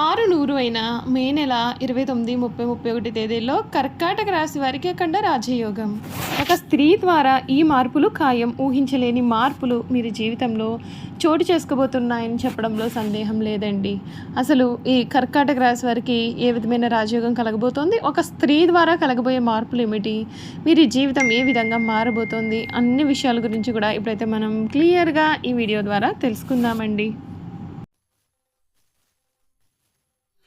ఆరు నూరు అయిన మే నెల ఇరవై తొమ్మిది ముప్పై ముప్పై ఒకటి తేదీల్లో కర్కాటక రాశి వారికి అఖండ రాజయోగం. ఒక స్త్రీ ద్వారా ఈ మార్పులు ఖాయం. ఊహించలేని మార్పులు మీరు జీవితంలో చోటు చేసుకోబోతున్నాయని చెప్పడంలో సందేహం లేదండి. అసలు ఈ కర్కాటక రాశి వారికి ఏ విధమైన రాజయోగం కలగబోతోంది? ఒక స్త్రీ ద్వారా కలగబోయే మార్పులు ఏమిటి? మీరు జీవితం ఏ విధంగా మారబోతోంది? అన్ని విషయాల గురించి కూడా ఇప్పుడైతే మనం క్లియర్గా ఈ వీడియో ద్వారా తెలుసుకుందామండి.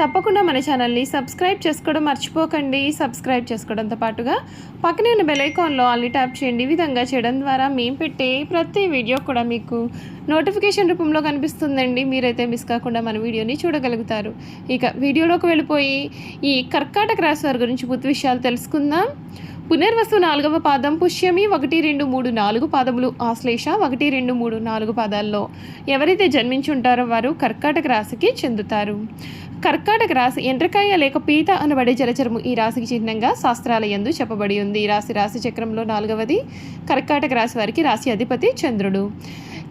తప్పకుండా మన ఛానల్ని సబ్స్క్రైబ్ చేసుకోవడం మర్చిపోకండి. సబ్స్క్రైబ్ చేసుకోవడంతో పాటుగా పక్కనే ఉన్న బెలైకాన్లో అల్లి ట్యాప్ చేయండి. ఈ విధంగా చేయడం ద్వారా మేము పెట్టే ప్రతి వీడియో కూడా మీకు నోటిఫికేషన్ రూపంలో కనిపిస్తుందండి. మీరైతే మిస్ కాకుండా మన వీడియోని చూడగలుగుతారు. ఇక వీడియోలోకి వెళ్ళిపోయి ఈ కర్కాటక రాశి వారి గురించి పూర్తి విషయాలు తెలుసుకుందాం. పునర్వసు నాలుగవ పాదం పుష్యమి ఒకటి రెండు మూడు నాలుగు పాదములు. ఆశ్లేష ఒకటి రెండు మూడు నాలుగు పాదాల్లో ఎవరైతే జన్మించి ఉంటారో వారు కర్కాటక రాశికి చెందుతారు. కర్కాటక రాశి ఎండ్రకాయ లేక పీత అనబడే జలచరము ఈ రాశికి చిహ్నంగా శాస్త్రాల ఎందు చెప్పబడి ఉంది. ఈ రాశి రాశి చక్రంలో నాలుగవది కర్కాటక రాశి వారికి రాశి అధిపతి చంద్రుడు.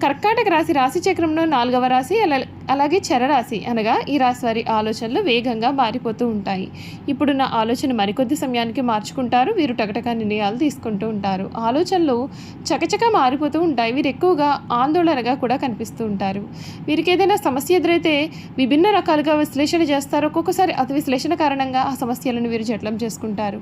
కర్కాటక రాశి రాశి చక్రంలో నాలుగవ రాశి అలా- అలాగే చరరాశి అనగా ఈ రాశి వారి ఆలోచనలు వేగంగా మారిపోతూ ఉంటాయి. ఇప్పుడున్న ఆలోచన మరికొద్ది సమయానికి మార్చుకుంటారు. వీరు టకటక నిర్ణయాలు తీసుకుంటూ ఉంటారు. ఆలోచనలు చకచక మారిపోతూ ఉంటాయి. వీరు ఎక్కువగా ఆందోళనగా కూడా కనిపిస్తూ ఉంటారు. వీరికి ఏదైనా సమస్య ఎదురైతే విభిన్న రకాలుగా విశ్లేషణ చేస్తారు. ఒక్కొక్కసారి అతి విశ్లేషణ కారణంగా ఆ సమస్యలను వీరు జట్లం చేసుకుంటారు.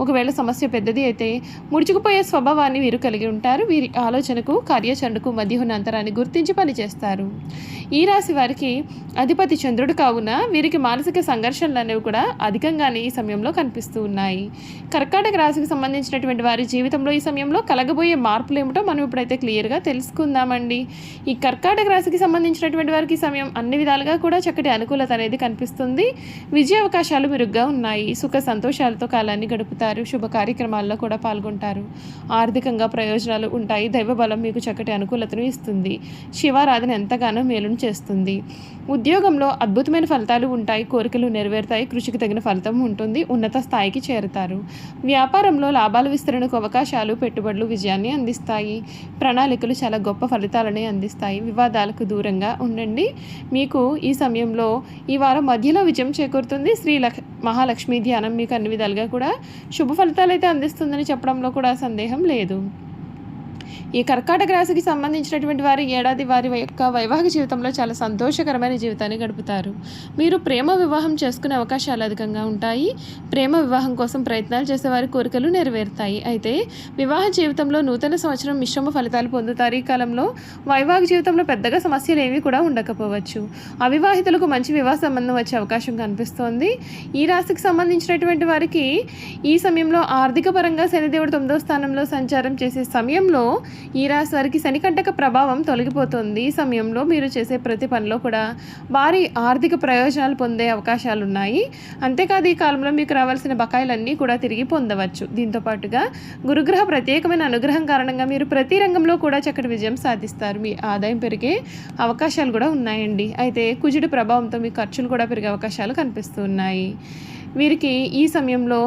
ఒకవేళ సమస్య పెద్దది అయితే ముడుచుకుపోయే స్వభావాన్ని వీరు కలిగి ఉంటారు. వీరి ఆలోచనకు కార్యాచరణకు మధ్య ఉన్న అంతరాన్ని గుర్తించి పనిచేస్తారు. ఈ రాశి వారికి అధిపతి చంద్రుడు కావున వీరికి మానసిక సంఘర్షణలు అనేవి కూడా అధికంగానే ఈ సమయంలో కనిపిస్తూ ఉన్నాయి. కర్కాటక రాశికి సంబంధించినటువంటి వారి జీవితంలో ఈ సమయంలో కలగబోయే మార్పులు ఏమిటో మనం ఇప్పుడైతే క్లియర్గా తెలుసుకుందామండి. ఈ కర్కాటక రాశికి సంబంధించినటువంటి వారికి ఈ సమయం అన్ని విధాలుగా కూడా చక్కటి అనుకూలత అనేది కనిపిస్తుంది. విజయ అవకాశాలు మెరుగ్గా ఉన్నాయి. సుఖ సంతోషాలతో కాలాన్ని గడుపుతారు. శుభ కార్యక్రమాల్లో కూడా పాల్గొంటారు. ఆర్థికంగా ప్రయోజనాలు ఉంటాయి. దైవ బలం మీకు చక్కటి అనుకూలతను ఇస్తుంది. శివారాధన ఎంతగానో మేలును చేస్తుంది. ఉద్యోగంలో అద్భుతమైన ఫలితాలు ఉంటాయి కోరికలు నెరవేరుతాయి కృషికి తగిన ఫలితం ఉంటుంది ఉన్నత స్థాయికి చేరుతారు. వ్యాపారంలో లాభాల విస్తరణకు అవకాశాలు పెట్టుబడులు విజయాన్ని అందిస్తాయి. ప్రణాళికలు చాలా గొప్ప ఫలితాలని అందిస్తాయి. వివాదాలకు దూరంగా ఉండండి. మీకు ఈ సమయంలో ఈ వారం మధ్యలో విజయం చేకూరుతుంది. శ్రీ లక్ష్ మహాలక్ష్మి ధ్యానం మీకు అన్ని విధాలుగా కూడా శుభ ఫలితాలు అయితే అందిస్తుందని చెప్పడంలో కూడా సందేహం లేదు. ఈ కర్కాటక రాశికి సంబంధించినటువంటి వారి ఏడాది వారి యొక్క వైవాహిక జీవితంలో చాలా సంతోషకరమైన జీవితాన్ని గడుపుతారు. మీరు ప్రేమ వివాహం చేసుకునే అవకాశాలు అధికంగా ఉంటాయి. ప్రేమ వివాహం కోసం ప్రయత్నాలు చేసే వారి కోరికలు నెరవేరుతాయి. అయితే వివాహ జీవితంలో నూతన సంవత్సరం మిశ్రమ ఫలితాలు పొందుతారు. ఈ కాలంలో వైవాహిక జీవితంలో పెద్దగా సమస్యలు ఏవి కూడా ఉండకపోవచ్చు. అవివాహితులకు మంచి వివాహ సంబంధం వచ్చే అవకాశం కనిపిస్తోంది. ఈ రాశికి సంబంధించినటువంటి వారికి ఈ సమయంలో ఆర్థిక పరంగా శనిదేవుడు తొమ్మిదవ స్థానంలో సంచారం చేసే సమయంలో ఈ రాశి వారికి శనికంటక ప్రభావం తొలగిపోతుంది. ఈ సమయంలో మీరు చేసే ప్రతి పనిలో కూడా భారీ ఆర్థిక ప్రయోజనాలు పొందే అవకాశాలు ఉన్నాయి అంతేకాదు ఈ కాలంలో మీకు రావాల్సిన బకాయిలన్నీ కూడా తిరిగి పొందవచ్చు. దీంతో పాటుగా గురుగ్రహ ప్రత్యేకమైన అనుగ్రహం కారణంగా మీరు ప్రతి రంగంలో కూడా చక్కటి విజయం సాధిస్తారు. మీ ఆదాయం పెరిగే అవకాశాలు కూడా ఉన్నాయండి. అయితే కుజుడి ప్రభావంతో మీ ఖర్చులు కూడా పెరిగే అవకాశాలు కనిపిస్తున్నాయి వీరికి ఈ సమయంలో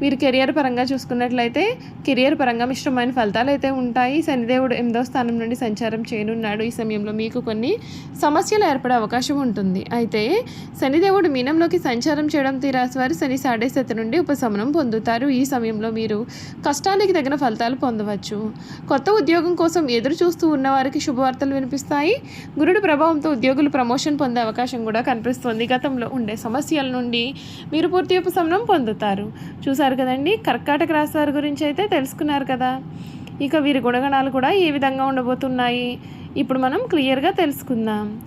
వీరి కెరియర్ పరంగా చూసుకున్నట్లయితే కెరియర్ పరంగా మిశ్రమైన ఫలితాలు అయితే ఉంటాయి. శనిదేవుడు ఎనిమిదవ స్థానం నుండి సంచారం చేయనున్నాడు. ఈ సమయంలో మీకు కొన్ని సమస్యలు ఏర్పడే అవకాశం ఉంటుంది. అయితే శనిదేవుడు మీనంలోకి సంచారం చేయడం తీరాసి వారు శని సాడేశత నుండి ఉపశమనం పొందుతారు. ఈ సమయంలో మీరు కష్టానికి తగిన ఫలితాలు పొందవచ్చు. కొత్త ఉద్యోగం కోసం ఎదురు చూస్తూ ఉన్న వారికి శుభవార్తలు వినిపిస్తాయి. గురుడు ప్రభావంతో ఉద్యోగులు ప్రమోషన్ పొందే అవకాశం కూడా కనిపిస్తుంది. గతంలో ఉండే సమస్యల నుండి మీరు పూర్తి ఉపశమనం పొందుతారు. చూసారు కదండి? కర్కాటక రాశి వారి గురించి అయితే తెలుసుకున్నారు కదా. ఇక వీరి గుణగణాలు కూడా ఏ విధంగా ఉండబోతున్నాయి? ఇప్పుడు మనం క్లియర్గా తెలుసుకుందాం.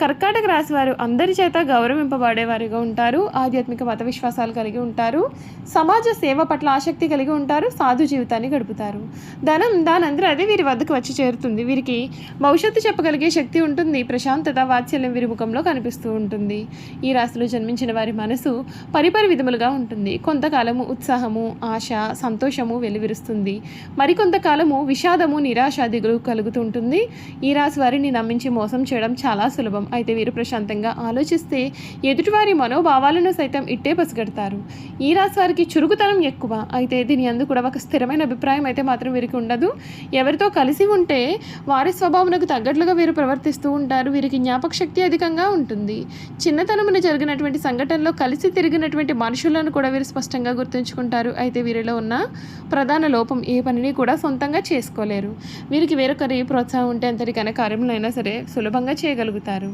కర్కాటక రాశి వారు అందరి చేత గౌరవింపబడేవారిగా ఉంటారు. ఆధ్యాత్మిక మత విశ్వాసాలు కలిగి ఉంటారు. సమాజ సేవ పట్ల ఆసక్తి కలిగి ఉంటారు. సాధు జీవితాన్ని గడుపుతారు. ధనం దానంతరం అదే వీరి వద్దకు వచ్చి చేరుతుంది. వీరికి భవిష్యత్తు చెప్పగలిగే శక్తి ఉంటుంది. ప్రశాంతత వాత్సల్యం వీరి ముఖంలో కనిపిస్తూ ఉంటుంది. ఈ రాశిలో జన్మించిన వారి మనసు పరిపరి విధములుగా ఉంటుంది. కొంతకాలము ఉత్సాహము ఆశ సంతోషము వెలువిరుస్తుంది. మరికొంతకాలము విషాదము నిరాశ దిగులు కలుగుతుంటుంది ఈ రాశి వారిని నమ్మించి మోసం చేయడం చాలా సులభం. అయితే వీరు ప్రశాంతంగా ఆలోచిస్తే ఎదుటివారి మనోభావాలను సైతం ఇట్టే పసిగడతారు. ఈ రాశి వారికి చురుకుతనం ఎక్కువ. అయితే దీని అందు కూడా ఒక స్థిరమైన అభిప్రాయం అయితే మాత్రం వీరికి ఉండదు. ఎవరితో కలిసి ఉంటే వారి స్వభావంకు తగ్గట్లుగా వీరు ప్రవర్తిస్తూ ఉంటారు. వీరికి జ్ఞాపక శక్తి అధికంగా ఉంటుంది. చిన్నతనమున జరిగినటువంటి సంఘటనలో కలిసి తిరిగినటువంటి మనుషులను కూడా వీరు స్పష్టంగా గుర్తుంచుకుంటారు. అయితే వీరిలో ఉన్న ప్రధాన లోపం ఏ పనిని కూడా సొంతంగా చేసుకోలేరు. వీరికి వేరొకరి ప్రోత్సాహం ఉంటే అంతటి ఘన కార్యములైనా సరే సులభంగా చేయగలుగుతారు.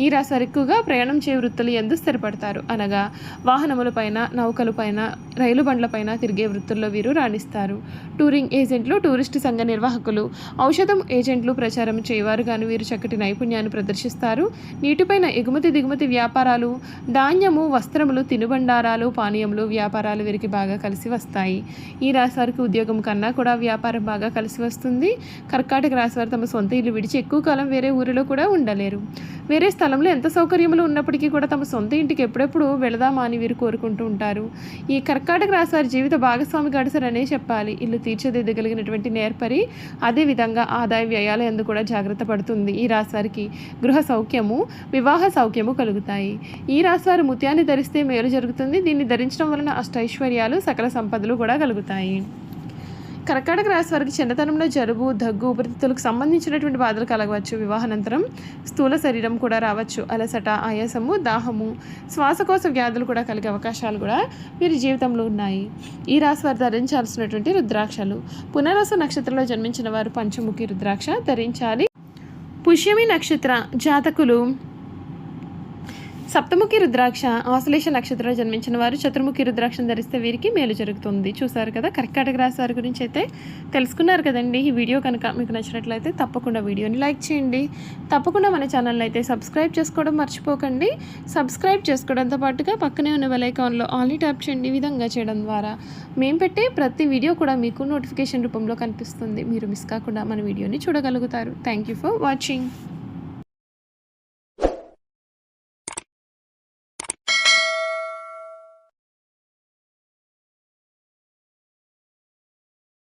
ఈ రాశి ఎక్కువగా ప్రయాణం చే వృత్తులు ఎందు స్థిరపడతారు. అనగా వాహనములపైన నౌకలపైన రైలు బండ్లపైన తిరిగే వృత్తుల్లో వీరు రాణిస్తారు. టూరింగ్ ఏజెంట్లు టూరిస్టు సంఘ నిర్వాహకులు ఔషధం ఏజెంట్లు ప్రచారం చేయవారు గాను వీరు చక్కటి నైపుణ్యాన్ని ప్రదర్శిస్తారు. నీటిపైన ఎగుమతి దిగుమతి వ్యాపారాలు ధాన్యము వస్త్రములు తినుబండారాలు పానీయములు వ్యాపారాలు వీరికి బాగా కలిసి వస్తాయి. ఈ రాశి వారికి ఉద్యోగం కన్నా కూడా వ్యాపారం బాగా కలిసి వస్తుంది. కర్కాటక రాశి వారు తమ సొంత ఇల్లు విడిచి ఎక్కువ కాలం వేరే ఊరిలో కూడా ఉండలేరు. వేరే స్థలంలో ఎంత సౌకర్యములు ఉన్నప్పటికీ కూడా తమ సొంత ఇంటికి ఎప్పుడెప్పుడు వెళదామా అని వీరు కోరుకుంటూ ఉంటారు. ఈ కర్కాటక రాశి వారి జీవిత భాగస్వామి గడసరనే చెప్పాలి. ఇల్లు తీర్చిదిద్దగలిగినటువంటి నేర్పరి అదేవిధంగా ఆదాయ వ్యయాలు ఎందు కూడా జాగ్రత్త పడుతుంది. ఈ రాశి వారికి గృహ సౌఖ్యము వివాహ సౌఖ్యము కలుగుతాయి. ఈ రాశి వారు ముత్యాన్ని ధరిస్తే మేలు జరుగుతుంది. దీన్ని ధరించడం వలన అష్టైశ్వర్యాలు సకల సంపదలు కూడా కలుగుతాయి. కర్కాటక రాశి వారికి చిన్నతనంలో జలుబు దగ్గు ఉపరితిత్తులకు సంబంధించినటువంటి బాధలు కలగవచ్చు. వివాహానంతరం స్థూల శరీరం కూడా రావచ్చు. అలసట ఆయాసము దాహము శ్వాసకోశ వ్యాధులు కూడా కలిగే అవకాశాలు కూడా వీరి జీవితంలో ఉన్నాయి. ఈ రాశి వారు ధరించాల్సినటువంటి రుద్రాక్షలు. పునరాస నక్షత్రంలో జన్మించిన వారు పంచముఖి రుద్రాక్ష ధరించాలి. పుష్యమి నక్షత్ర జాతకులు సప్తముఖి రుద్రాక్ష ఆశ్లేష నక్షత్రంలో జన్మించిన వారు చతుర్ముఖి రుద్రాక్షను ధరిస్తే వీరికి మేలు జరుగుతుంది. చూసారు కదా కర్కాటక రాశి వారి గురించి అయితే తెలుసుకున్నారు కదండి. ఈ వీడియో కనుక మీకు నచ్చినట్లయితే తప్పకుండా వీడియోని లైక్ చేయండి. తప్పకుండా మన ఛానల్ అయితే సబ్స్క్రైబ్ చేసుకోవడం మర్చిపోకండి. సబ్స్క్రైబ్ చేసుకోవడంతో పాటుగా పక్కనే ఉన్న వెలైకాన్లో ఆన్లీ ట్యాప్ చేయండి. ఈ విధంగా చేయడం ద్వారా మేము పెట్టే ప్రతి వీడియో కూడా మీకు నోటిఫికేషన్ రూపంలో కనిపిస్తుంది. మీరు మిస్ కాకుండా మన వీడియోని చూడగలుగుతారు. Thank you for watching.